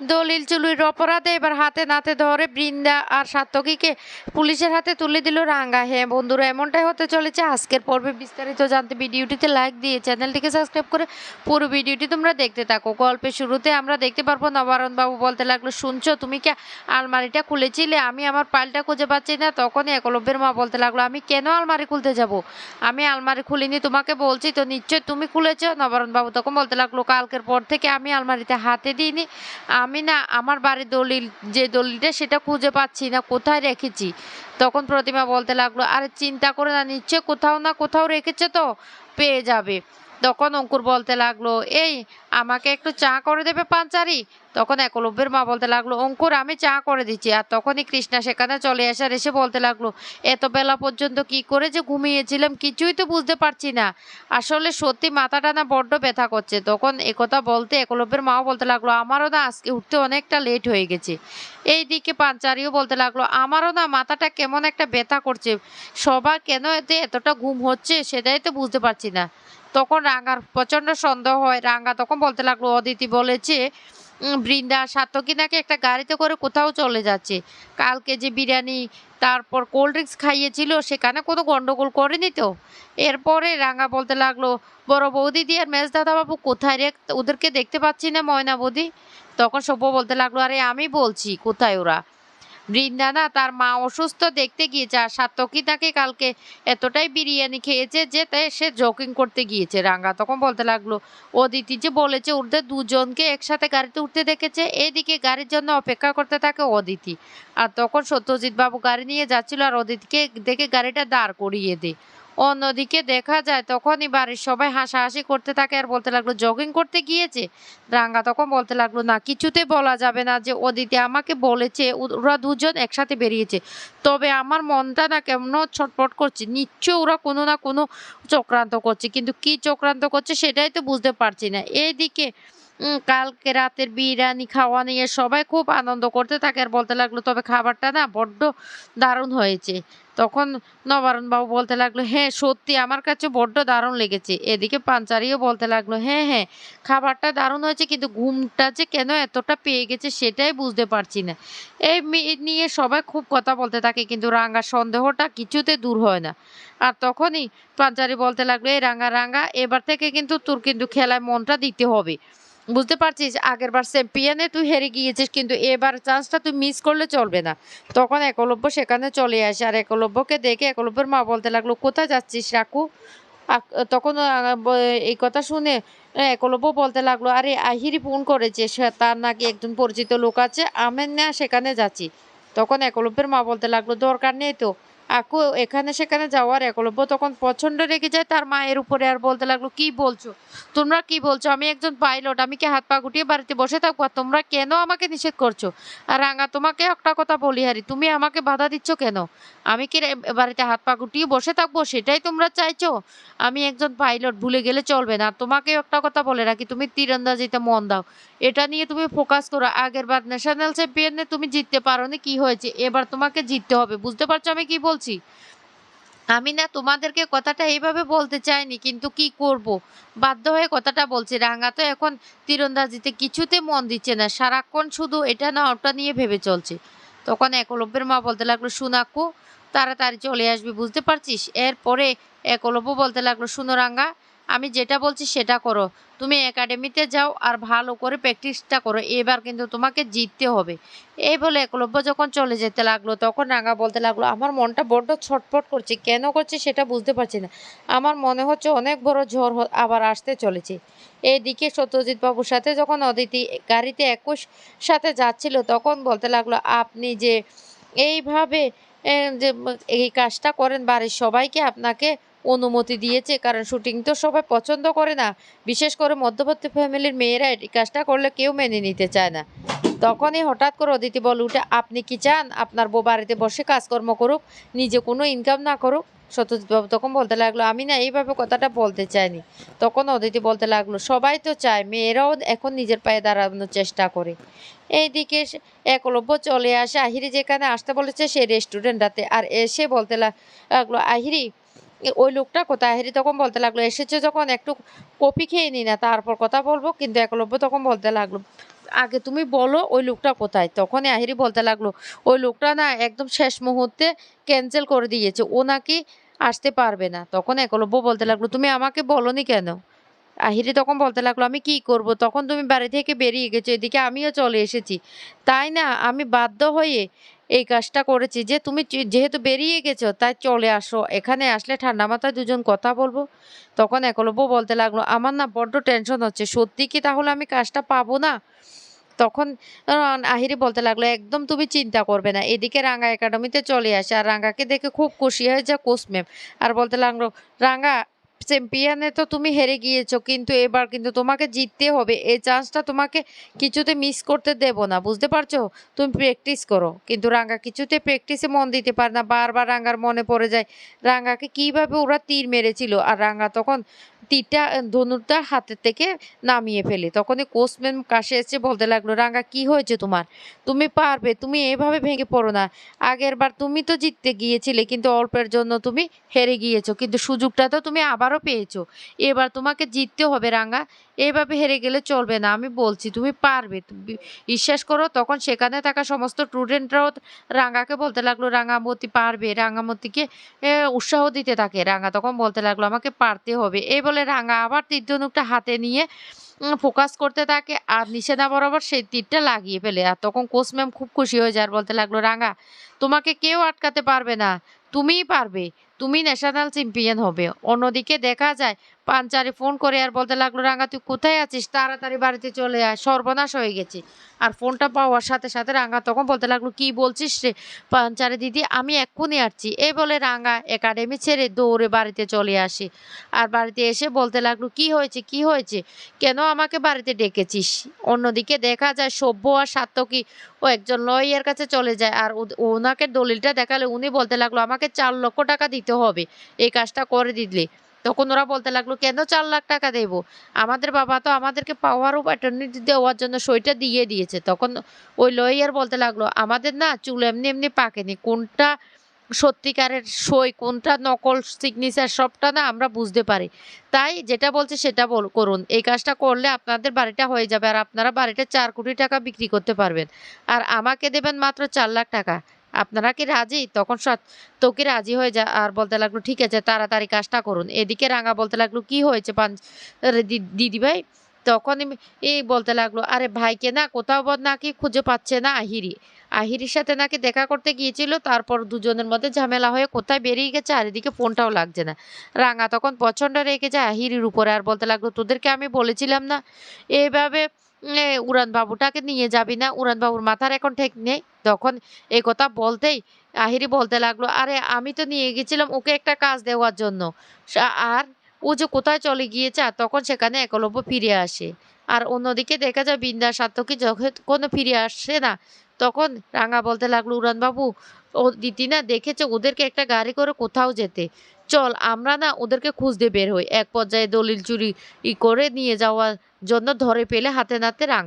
দলিল চুরির অপরাধে এবার হাতে নাতে ধরে বৃন্দা আর সাত্তকীকে পুলিশের হাতে তুলে দিল রাঙ্গা। হ্যাঁ বন্ধুরা, এমনটাই হতে চলেছে। আজকের পর্বে বিস্তারিত জানতে ভিডিওটিতে লাইক দিয়ে চ্যানেলটিকে সাবস্ক্রাইব করে পুরো ভিডিওটি তোমরা দেখতে থাকো। গল্পের শুরুতে আমরা দেখতে পারব নবারণ বাবু বলতে লাগল, শুনছো তুমি কি আলমারিটা খুলেছিলে? আমি আমার পালটা খুঁজে পাচ্ছি না। তখনই একলব্যের মা বলতে লাগল, আমি কেন আলমারি খুলতে যাব? আমি আলমারি খুলিনি, তোমাকে বলছি তো নিশ্চয় তুমি খুলেছ? নবারণ বাবু তখন বলতে লাগল, কালকের পর থেকে আমি আলমারিতে হাতে দিইনি। আমি না আমার বাড়ির দলিল, যে দলিলটা সেটা খুঁজে পাচ্ছি না, কোথায় রেখেছি? তখন প্রতিমা বলতে লাগল, আরে, চিন্তা করে না নিচ্ছে কোথাও না কোথাও রেখেছে তো, পেয়ে যাবে। তখন অঙ্কুর বলতে লাগল, এই, আমাকে একটু চা করে দেবে পাঞ্চারি? তখন একলব্যের মা বলতে লাগল, অঙ্কুর, আমি চা করে দিচ্ছি। আর তখনই কৃষ্ণা সেখানে চলে আসার এসে বলতে লাগল, এত বেলা পর্যন্ত কি করে যে ঘুমিয়েছিলাম, কিছুই তো বুঝতে পারছি না। আসলে সত্যি মাথাটা না বড্ড ব্যথা করছে। তখন একথা বলতে একলব্যের মাও বলতে লাগল, আমারও না আজকে উঠতে অনেকটা লেট হয়ে গেছে। এই দিকে পাঞ্চারিও বলতে লাগল, আমারও না মাথাটা কেমন একটা ব্যথা করছে। সবার কেন এতে এতটা ঘুম হচ্ছে সেটাই তো বুঝতে পারছি না। তখন রাঙ্গার প্রচণ্ড সন্দেহ হয়। রাঙ্গা তখন বলতে লাগল, অদিতি বলেছে বৃন্দা সাতকি নাকি একটা গাড়িতে করে কোথাও চলে যাচ্ছে। কালকে যে বিরিয়ানি, তারপর কোল্ড ড্রিঙ্কস খাইয়েছিল, সেখানে কোনো গন্ডগোল করেনি তো? এরপরে রাঙ্গা বলতে লাগল, বড় বৌদি দিয়ে আর মেজ দাদাবাবু কোথায় রে? ওদেরকে দেখতে পাচ্ছি না ময়না বৌদি? তখন সভ্য বলতে লাগল, আরে আমি বলছি, কোথায় ওরা? বৃন্দা না তার মা অসুস্থ দেখতে গিয়েছে আর সার্থকী তাকে কালকে এতটাই বিরিয়ানি খেয়েছে যে তাই সে জকিং করতে গিয়েছে। রাঙ্গা তখন বলতে লাগল, অদিতি যে বলেছে ওদের দুজনকে একসাথে গাড়িতে উঠতে দেখেছে, এদিকে গাড়ির জন্য অপেক্ষা করতে থাকে অদিতি। আর তখন সত্যজিৎ বাবু গাড়ি নিয়ে যাচ্ছিল আর অদিতিকে দেখে গাড়িটা দাঁড় করিয়ে দেয়। অন্যদিকে দেখা যায় তখনই বাড়ির সবাই হাসাহাসি করতে থাকে আর বলতে লাগল জগিং করতে গিয়েছে? রাঙ্গা তখন বলতে লাগল, না, কিছুতে বলা যাবে না যে অদিতি আমাকে বলেছে, ওরা দুজন একসাথে বেরিয়েছে। তবে আমার মনটা না কেমন ছটপট করছে। নিশ্চয় ওরা কোনো না কোনো চক্রান্ত করছে। কিন্তু কি চক্রান্ত করছে সেটাই তো বুঝতে পারছি না। এইদিকে কালকে রাতের বিরিয়ানি খাওয়া নিয়ে সবাই খুব আনন্দ করতে থাকে আর বলতে লাগল, তবে খাবারটা না বড্ড দারুণ হয়েছে। তখন নবারণ বাবু বলতে লাগল হ্যাঁ সত্যি আমার কাছে বড্ড দারুণ লেগেছে। এদিকে পাঞ্চারিও বলতে লাগল হ্যাঁ হ্যাঁ খাবারটা দারুণ হয়েছে, কিন্তু ঘুমটা যে কেন এতটা পেয়ে গেছে সেটাই বুঝতে পারছি না। এই নিয়ে সবাই খুব কথা বলতে থাকে, কিন্তু রাঙ্গা সন্দেহটা কিছুতে দূর হয় না। আর তখনই পাঞ্চারি বলতে লাগল, এই রাঙ্গা রাঙ্গা এবার থেকে কিন্তু তোর কিন্তু খেলায় মনটা দিতে হবে। বুঝতে পারছিস? আগের বার চ্যাম্পিয়নে তুই হেরে গিয়েছিস, কিন্তু এবার চান্সটা তুই মিস করলে চলবে না। তখন একলব্য সেখানে চলে আসে আর একলব্যকে দেখে একলব্যের মা বলতে লাগল, কোথায় যাচ্ছিস রাকু তখন এই কথা শুনে একলব্য বলতে লাগল, আরে, আহিরি ফোন করেছে তার নাকি একজন পরিচিত লোক আছে আমের না সেখানে যাচ্ছি। তখন একলব্যের মা বলতে লাগল, দরকার নেই তো। আকু, এখানে সেখানে যাওয়ার একলব্য তখন প্রচণ্ড রেগে যায়, তার মায়ের উপরে আর বলতে লাগল, কি বলছো? তোমরা কি বলছো? আমি একজন পাইলট আমি কি হাত পা গুটিয়ে বাড়িতে বসে থাকব? আর তোমরা কেন আমাকে নিষেধ করছ? আর রাঙা, তোমাকে একটা কথা বলি হারি, তুমি আমাকে বাধা দিচ্ছ কেন? আমি কি বাড়িতে হাত পা গুটিয়ে বসে থাকব? সেটাই তোমরা চাইছো? আমি একজন পাইলট ভুলে গেলে চলবে না। আর তোমাকে একটা কথা বলে রাখি, তুমি তীরন্দাজিতে মন দাও। এটা নিয়ে তুমি ফোকাস করো। আগের বার ন্যাশনাল চ্যাম্পিয়নে তুমি জিততে পারোনি, কি হয়েছে? এবার তোমাকে জিততে হবে। বুঝতে পারছ আমি কি বলছি। আমি না তোমাদেরকে কথাটা এইভাবে বলতে চাইনি, কিন্তু কি করব? বাধ্য হয়ে কথাটা বলছি। রাঙা তো এখন তীরন্দাজিতে কিছুতে মন দিচ্ছে না। সারাক্ষণ শুধু এটা না ওটা নিয়ে ভেবে চলছে। তখন একলব্যের মা বলতে লাগল সুনাকু তাড়াতাড়ি চলে আসবি, বুঝতে পারছিস? এরপরে একলব্য বলতে লাগল, শুনো রাঙ্গা আমি যেটা বলছি সেটা করো। তুমি একাডেমিতে যাও আর ভালো করে প্র্যাকটিসটা করো। এবার কিন্তু তোমাকে জিততে হবে। এই বলে একলব্য যখন চলে যেতে লাগল, তখন রাঙা বলতে লাগল, আমার মনটা বড্ড ছটফট করছে। কেন করছে সেটা বুঝতে পারছি না। আমার মনে হচ্ছে অনেক বড় ঝড় আবার আসতে চলেছে। এইদিকে সত্যজিৎ বাবুর সাথে যখন অদিতি গাড়িতে একুশ সাথে যাচ্ছিল, তখন বলতে লাগল, আপনি যে এইভাবে যে, এই কাজটা করেন বাড়ির সবাইকে আপনাকে অনুমতি দিয়েছে, কারণ শুটিং তো সবাই পছন্দ করে না। বিশেষ করে মধ্যবর্তী ফ্যামিলির মেয়েরা এই কাজটা করলে কেউ মেনে নিতে চায় না। তখনই হঠাৎ করে অদিতি বলে উঠে, আপনি কি চান? আপনার বউ বাড়িতে বসে কাজকর্ম করুক, নিজে কোনো ইনকাম না করুক। সত্যজিৎবাবু তখন বলতে লাগল, আমি না এইভাবে কথাটা বলতে চাইনি। তখন অদিতি বলতে লাগল, সবাই তো চায়, মেয়েরাও এখন নিজের পায়ে দাঁড়ানোর চেষ্টা করে। এইদিকে একলব্য চলে আসে। আহিরি যেখানে আসতে বলেছে, সে রেস্টুরেন্টটাতে আর এসে বলতে লাগল, আহিরি ওই লোকটা কোথায়? আহিরি তখন বলতে লাগল, এসেছে যখন, একটু কপি খেয়ে নি না, তারপর কথা বলব। কিন্তু একলব্য তখন বলতে লাগল, আগে তুমি বলো, ওই লোকটা কোথায়? তখনই আহিরি বলতে লাগল, ওই লোকটা না একদম শেষ মুহূর্তে ক্যান্সেল করে দিয়েছে, ও নাকি আসতে পারবে না। তখন একলব্য বলতে লাগল, তুমি আমাকে বলনি কেন? আহিরি তখন বলতে লাগল, আমি কি করব? তখন তুমি বাড়ি থেকে বেরিয়ে গেছো, এদিকে আমিও চলে এসেছি। তাই না, আমি বাধ্য হয়ে এই কাজটা করেছি। যে তুমি যেহেতু বেরিয়ে গেছো তাই চলে আসো। এখানে আসলে ঠান্ডা মাথায় দুজন কথা বলব। তখন একলব্য বলতে লাগল আমার না বড্ড টেনশন হচ্ছে। সত্যি কি তাহলে আমি কাজটা পাবো না? তখন আহ, আহিরি বলতে লাগল একদম তুমি চিন্তা করবে না। এদিকে রাঙ্গা একাডেমিতে চলে আসে। আর রাঙ্গাকে দেখে খুব খুশি হয়ে কোচ ম্যাম। আর বলতে লাগল রাঙ্গা চ্যাম্পিয়নে তো তুমি হেরে গিয়েছো, কিন্তু এবার কিন্তু তোমাকে জিততে হবে। এই চান্সটা তোমাকে কিছুতে মিস করতে দেব না, বুঝতে পারছ? তুমি প্র্যাকটিস করো। কিন্তু রাঙ্গা কিছুতে প্র্যাকটিসে মন দিতে পারে না, বারবার রাঙ্গার মনে পড়ে যায়। রাঙ্গাকে কীভাবে ওরা তীর মেরেছিল? আর রাঙ্গা তখন তীরটা ধনুরটা হাতের থেকে নামিয়ে ফেলে। তখনই কোচম্যান কাছে এসে বলতে লাগল রাঙ্গা কি হয়েছে তোমার? তুমি পারবে তুমি এভাবে ভেঙে পড়ো না। আগের বার তুমি তো জিততে গিয়েছিলে কিন্তু অল্পের জন্য তুমি হেরে গিয়েছো কিন্তু সুযোগটা তো তুমি আবারও পেয়েছ। এবার তোমাকে জিততে হবে রাঙ্গা। এভাবে হেরে গেলে চলবে না আমি বলছি তুমি পারবে। বিশ্বাস করো তখন সেখানে থাকা সমস্ত স্টুডেন্টরাও রাঙ্গাকে বলতে লাগল রাঙ্গামতি পারবে রাঙ্গামতিকে এ, উৎসাহ দিতে থাকে। রাঙ্গা তখন বলতে লাগল আমাকে পারতে হবে। এই বলে রাঙ্গা আবার তীর ধনুকটা হাতে নিয়ে ফোকাস করতে থাকে। আর নিষেধা বরাবর সেই তীরটা লাগিয়ে ফেলে। আর তখন কোচ ম্যাম খুব খুশি হয়ে যায় আর বলতে লাগল, রাঙা, তোমাকে কেউ আটকাতে পারবে না। তুমিই পারবে। তুমি ন্যাশনাল চ্যাম্পিয়ন হবে। অন্যদিকে দেখা যায় পাঞ্চারে ফোন করে আর বলতে লাগল, রাঙ্গা, তুই কোথায় আছিস? তাড়াতাড়ি বাড়িতে চলে আয়। সর্বনাশ হয়ে গেছে। আর ফোনটা পাওয়ার সাথে সাথে রাঙ্গা তখন বলতে লাগল, কি বলছিস রে পাঞ্চারে দিদি? আমি এক্ষুনি আসছি। এই বলে রাঙ্গা একাডেমি ছেড়ে দৌড়ে বাড়িতে চলে আসে। আর বাড়িতে এসে বলতে লাগল, কি হয়েছে? কি হয়েছে? কেন আমাকে বাড়িতে ডেকেছিস? অন্যদিকে দেখা যায় সভ্য আর সাত্তকী ও একজন লয়ের কাছে চলে যায় আর ওনাকে দলিলটা দেখালে উনি বলতে লাগল, আমাকে চার লক্ষ টাকা দিতে হবে। এই কাজটা করে দিলে। তখন ওরা বলতে লাগল, কেন চার লাখ টাকা দেব? আমাদের বাবা তো আমাদেরকে পাওয়ার অফ অ্যাটর্নি দেওয়ার জন্য সইটা দিয়ে দিয়েছে। তখন ওই লয়ার বলতে লাগল, আমাদের না চুল এমনি এমনি পাকেনি, কোনটা সত্যিকারের সই, কোনটা নকল সিগনেচার সবটা না আমরা বুঝতে পারি। তাই যেটা বলছে সেটা বল, করুন। এই কাজটা করলে আপনাদের বাড়িটা হয়ে যাবে আর আপনারা বাড়িটা চার কোটি টাকা বিক্রি করতে পারবেন। আর আমাকে দেবেন মাত্র চার লাখ টাকা। আপনারা কি রাজি? তখন তোকে রাজি হয়ে যা আর বলতে লাগল, ঠিক আছে, তাড়াতাড়ি কাজটা করুন। এদিকে রাঙা বলতে লাগল, কি হয়েছে পান? দিদি ভাই, তখন এই বলতে লাগল, আরে ভাইকে না কোথাও বোধ নাকি খুঁজে পাচ্ছে না আহিরি। আহিরির সাথে নাকি দেখা করতে গিয়েছিল, তারপর দুজনের মধ্যে ঝামেলা হয়ে কোথায় বেরিয়ে গেছে আর এদিকে ফোনটাও লাগছে না। রাঙা তখন পছন্দ রেখে যায় আহিরির উপরে আর বলতে লাগল, তোদেরকে আমি বলেছিলাম না? এইভাবে উম, এ, উড়ান বাবুটাকে নিয়ে যাবি না? উড়ান বাবুর মাথার এখন ঠিক নেই। তখন এই কথা বলতেই আহিরি বলতে লাগল আরে আমি তো নিয়ে গেছিলাম ওকে একটা কাজ দেওয়ার জন্য। আর ও যে কোথায় চলে গিয়েছে তখন সেখানে একলব্য ফিরে আসে। আর অন্যদিকে দেখা যায় বিন্দা সার্থকী যখন কোনো ফিরে আসে না তখন রাঙা বলতে লাগল উড়ান বাবু ও দিদি না দেখেছে ওদেরকে একটা গাড়ি করে কোথাও যেতে। চল আমরা না ওদেরকে খুঁজতে বের হই। এক পর্যায়ে দলিল চুরি করে নিয়ে যাওয়ার জন্য ধরে পেলে হাতে নাতে রাঙা